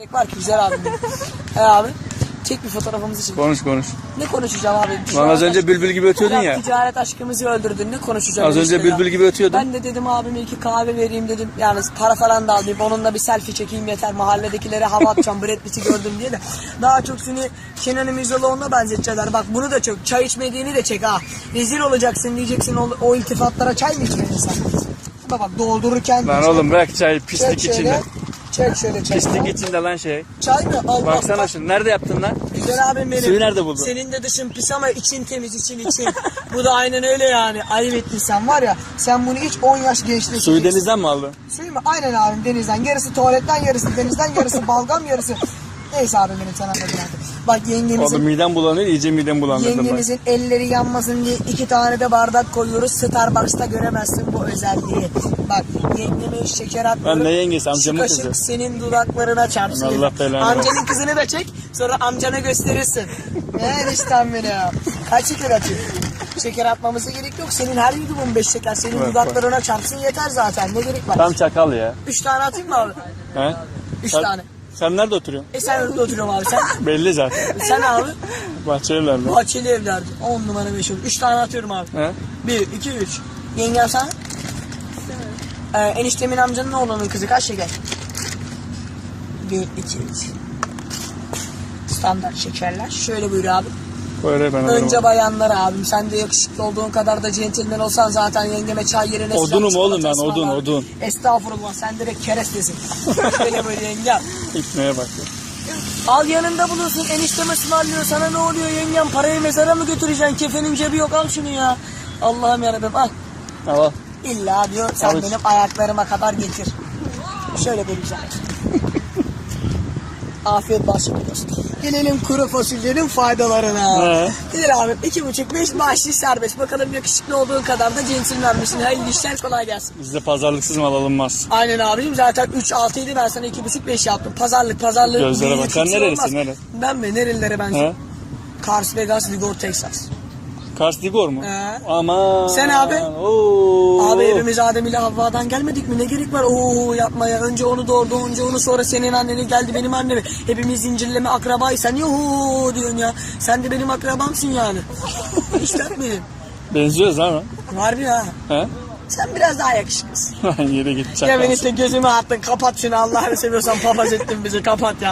Gerek var ki güzel benim. He abi. Çek bir fotoğrafımızı çek. Konuş konuş. Ne konuşacağım abi? Lan az önce bülbül gibi ötüyordun ya. Ticaret aşkımızı öldürdün. Ne konuşacağım? Az önce bülbül gibi ötüyordun. Ben de dedim abime iki kahve vereyim dedim. Yani para falan da alayım. Onunla bir selfie çekeyim yeter. Mahalledekilere hava atacağım. Brad Pitt'i gördüm diye de. Daha çok seni Kenan İmirzalıoğlu'na benzetecekler. Bak bunu da çok. Çay içmediğini de çek ha. Rezil olacaksın diyeceksin. O, o iltifatlara çay mı içmedin sen? Bak bak doldururken. Lan oğlum bırak çay pislik şöyle. içinde. Çek şöyle çay. Pislik içinde lan şey. Çay mı? Allah Baksana şunu. Nerede yaptın lan? Güzel abim benim. Suyu nerede buldun? Senin de dışın pis ama için temiz için için. Bu da aynen öyle yani. Ayıp ettin sen var ya. Sen bunu iç 10 yaş gençleşeceksin. Suyu denizden mi aldın? Suyu mu? Aynen abim denizden. Yarısı tuvaletten yarısı denizden yarısı balgam yarısı. Neyse abim benim sen anladın artık. Bak yengemizin Oğlum midem bulanıyor. iyice midem bulandırdın bak. Yengemizin elleri yanmasın diye iki tane de bardak koyuyoruz. Starbucks'ta göremezsin bu özelliği. Bak yengeme şeker atmıyorum. Ben ne yengesi, amcamın Şu kaşık kızı. senin dudaklarına çarpsın. Allah belanı Amcanın kızını da çek. Sonra amcana gösterirsin. ne eniştem beni ya. Kaç şeker atıyor? Şeker atmamıza gerek yok. Senin her yudumun beş şeker. Senin Bak, dudaklarına çarpsın yeter zaten. Ne gerek var? Tam çakal ya. Üç tane atayım mı abi? He? Üç Sen- tane. Sen nerede oturuyorsun? E sen önünde oturuyorum abi sen. Belli zaten. sen abi. Bahçeliler'de. Bahçeli evlerde. On numara beş olur. Üç tane atıyorum abi. He? Bir, iki, üç. Yengem sen? Ee, eniştemin amcanın oğlunun kızı kaç şeker? Bir, iki, üç. Standart şekerler. Şöyle buyur abi. Böyle ben. Önce bayanlar abim. Sen de yakışıklı olduğun kadar da centilmen olsan zaten yengeme çay yerine Odunum oğlum ben, odun, ısmarlar. odun. Estağfurullah sen direkt kerestesin. Şöyle böyle yengem. İpneye bak. ya. Al yanında bulunsun eniştem ısmarlıyor sana ne oluyor yengem parayı mezara mı götüreceksin kefenin cebi yok al şunu ya. Allah'ım yarabbim al. Al. İlla diyor sen Al. benim ayaklarıma kadar getir. Şöyle vereceğim. Afiyet olsun. Gelelim kuru fasulyenin faydalarına. He. Abi iki buçuk beş maaşlı serbest. Bakalım yakışıklı olduğun kadar da centilmen misin? Hayırlı işler kolay gelsin. Bizde pazarlıksız mal alınmaz. Aynen abicim zaten 3 6 idi ben sana iki buçuk beş yaptım. Pazarlık pazarlık. Gözlere bak. Sen nerelisin? Ben mi? Nerelilere ben? He? Kars, Vegas, Ligor, Texas. Kars Digor mu? He. Aman. Sen abi? Oo. Abi evimiz Adem ile Havva'dan gelmedik mi? Ne gerek var? Oo yapmaya. Önce onu doğurdu, önce onu sonra senin anneni geldi benim annemi. Hepimiz zincirleme akrabayız. Sen yuhu diyorsun ya. Sen de benim akrabamsın yani. İşte miyim? Benziyoruz ama. Harbi ha. He? Sen biraz daha yakışıklısın. Yere git Ya ben işte gözümü attın. Kapat şunu Allah'ını seviyorsan papaz ettin bizi. Kapat ya.